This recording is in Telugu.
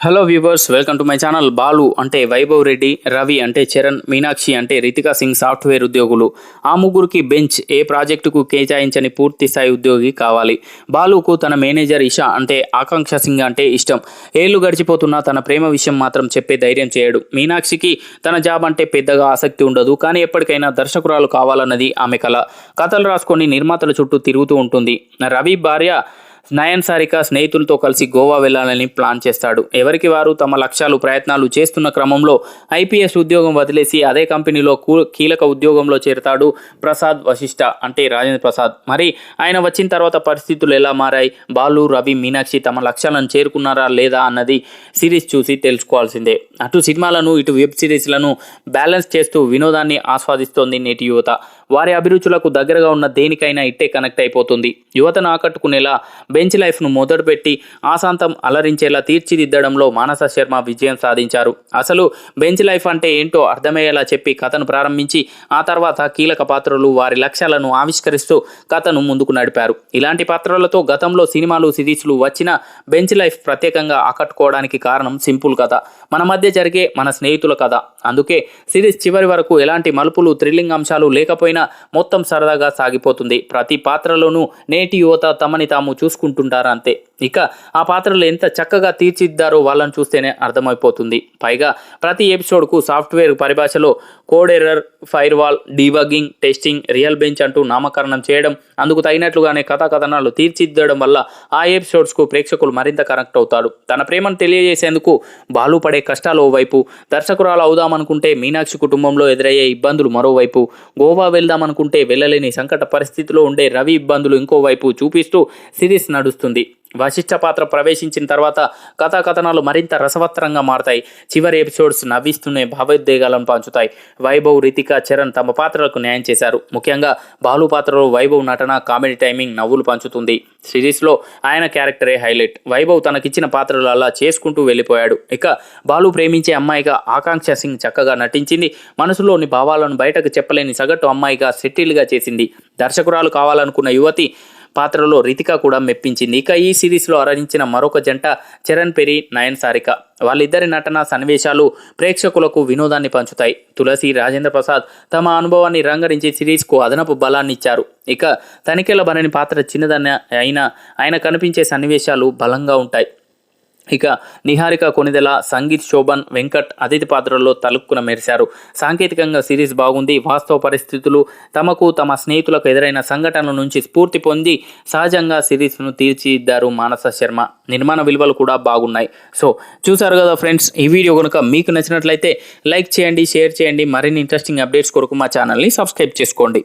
Hello viewers welcome to my channel Balu అంటే వైభవ్ రెడ్డి రవి అంటే చరణ్ మీనాక్షి అంటే రితికా సింగ్ సాఫ్ట్వేర్ ఉద్యోగులు. ఆ ముగ్గురికి బెంచ్ ఏ ప్రాజెక్టుకు కేటాయించని పూర్తి స్థాయి ఉద్యోగి కావాలి. బాలుకు తన మేనేజర్ ఇషా అంటే ఆకాంక్ష సింగ్ అంటే ఇష్టం. ఏళ్ళు గడిచిపోతున్నా తన ప్రేమ విషయం మాత్రం చెప్పే ధైర్యం చేయడు. మీనాక్షికి తన జాబ్ అంటే పెద్దగా ఆసక్తి ఉండదు కానీ ఎప్పటికైనా దర్శకురాలు కావాలన్నది ఆమె కల. కథలు రాసుకొని నిర్మాతల చుట్టూ తిరుగుతూ ఉంటుంది. రవి భార్య నయన్ సారిక స్నేహితులతో కలిసి గోవా వెళ్ళాలని ప్లాన్ చేస్తాడు. ఎవరికి వారు తమ లక్ష్యాలు ప్రయత్నాలు చేస్తున్న క్రమంలో ఐపీఎస్ ఉద్యోగం వదిలేసి అదే కంపెనీలో కూ- కీలక ఉద్యోగంలో చేరతాడు ప్రసాద్ వశిష్ట. అంటే రాజేంద్ర ప్రసాద్. మరి ఆయన వచ్చిన తర్వాత పరిస్థితులు ఎలా మారాయి? బాలు రవి మీనాక్షి తమ లక్ష్యాలను చేరుకున్నారా లేదా అన్నది సిరీస్ చూసి తెలుసుకోవాల్సిందే. అటు సినిమాలను ఇటు వెబ్ సిరీస్లను బ్యాలెన్స్ చేస్తూ వినోదాన్ని ఆస్వాదిస్తోంది నేటి యువత. వారి అభిరుచులకు దగ్గరగా ఉన్న దేనికైనా ఇట్టే కనెక్ట్ అయిపోతుంది. యువతను ఆకట్టుకునేలా బెంచ్ లైఫ్ను మొదలుపెట్టి ఆశాంతం అలరించేలా తీర్చిదిద్దడంలో మానస శర్మ విజయం సాధించారు. అసలు బెంచ్ లైఫ్ అంటే ఏంటో అర్థమయ్యేలా చెప్పి కథను ప్రారంభించి ఆ తర్వాత కీలక పాత్రలు వారి లక్ష్యాలను ఆవిష్కరిస్తూ కథను ముందుకు నడిపారు. ఇలాంటి పాత్రలతో గతంలో సినిమాలు సిరీస్లు వచ్చిన బెంచ్ లైఫ్ ప్రత్యేకంగా ఆకట్టుకోవడానికి కారణం సింపుల్ కథ. మన మధ్య జరిగే మన స్నేహితుల కథ. అందుకే సిరీస్ చివరి వరకు ఎలాంటి మలుపులు థ్రిల్లింగ్ అంశాలు లేకపోయినా మొత్తం సరదాగా సాగిపోతుంది. ప్రతి పాత్రలోనూ నేటి యువత తమని తాము చూసుకుంటుంటారా అంతే ఇక ఆ పాత్రలు ఎంత చక్కగా తీర్చిద్దారో వాళ్ళని చూస్తేనే అర్థమైపోతుంది. పైగా ప్రతి ఎపిసోడ్కు సాఫ్ట్వేర్ పరిభాషలో code error firewall debugging testing real bench అంటూ నామకరణం చేయడం అందుకు తగినట్లుగానే కథా కథనాలు తీర్చిదిద్దడం వల్ల ఆ ఎపిసోడ్స్కు ప్రేక్షకులు మరింత కనెక్ట్ అవుతారు. తన ప్రేమను తెలియజేసేందుకు బాలు పడే కష్టాలు ఓవైపు దర్శకురాలు అవుదామనుకుంటే మీనాక్షి కుటుంబంలో ఎదురయ్యే ఇబ్బందులు మరోవైపు గోవా వెళ్ళి వెళ్దామనుకుంటే వెళ్ళలేని సంకట పరిస్థితిలో ఉండే రవి ఇబ్బందులు ఇంకోవైపు చూపిస్తూ సిరీస్ నడుస్తుంది. వశిష్ఠ పాత్ర ప్రవేశించిన తర్వాత కథాకథనాలు మరింత రసవత్తరంగా మారతాయి. చివరి ఎపిసోడ్స్ నవ్విస్తూనే భావోద్వేగాలను పంచుతాయి. వైభవ్ రితిక చరణ్ తమ పాత్రలకు న్యాయం చేశారు. ముఖ్యంగా బాలు పాత్రలో వైభవ్ నటన కామెడీ టైమింగ్ నవ్వులు పంచుతుంది. సిరీస్లో ఆయన క్యారెక్టరే హైలైట్. వైభవ్ తనకిచ్చిన పాత్రలు అలా చేసుకుంటూ వెళ్ళిపోయాడు. ఇక బాలు ప్రేమించే అమ్మాయిగా ఆకాంక్ష సింగ్ చక్కగా నటించింది. మనసులోని భావాలను బయటకు చెప్పలేని సగటు అమ్మాయిగా సెటిల్గా చేసింది. దర్శకురాలు కావాలనుకున్న యువతి పాత్రలో రితిక కూడా మెప్పించింది. ఇక ఈ సిరీస్లో అరణించిన మరొక జంట చరణ్ పెరి నయన్ సారిక. వాళ్ళిద్దరి నటన సన్నివేశాలు ప్రేక్షకులకు వినోదాన్ని పంచుతాయి. తులసి రాజేంద్ర ప్రసాద్ తమ అనుభవాన్ని రంగరించి సిరీస్కు అదనపు బలాన్ని ఇచ్చారు. ఇక తనిఖీల బనని పాత్ర చిన్నదన్న అయినా ఆయన కనిపించే సన్నివేశాలు బలంగా ఉంటాయి. ఇక నిహారిక కొనిదెల సంగీత్ శోభన్ వెంకట్ అతిథి పాత్రల్లో తలుక్కున మెరిశారు. సాంకేతికంగా సిరీస్ బాగుంది. వాస్తవ పరిస్థితులు తమకు తమ స్నేహితులకు ఎదురైన సంఘటనల నుంచి స్ఫూర్తి పొంది సహజంగా సిరీస్ను తీర్చిదిద్దారు మానస శర్మ. నిర్మాణ విలువలు కూడా బాగున్నాయి. సో చూసారు కదా ఫ్రెండ్స్ ఈ వీడియో కనుక మీకు నచ్చినట్లయితే లైక్ చేయండి షేర్ చేయండి. మరిన్ని ఇంట్రెస్టింగ్ అప్డేట్స్ కొరకు మా ఛానల్ని సబ్స్క్రైబ్ చేసుకోండి.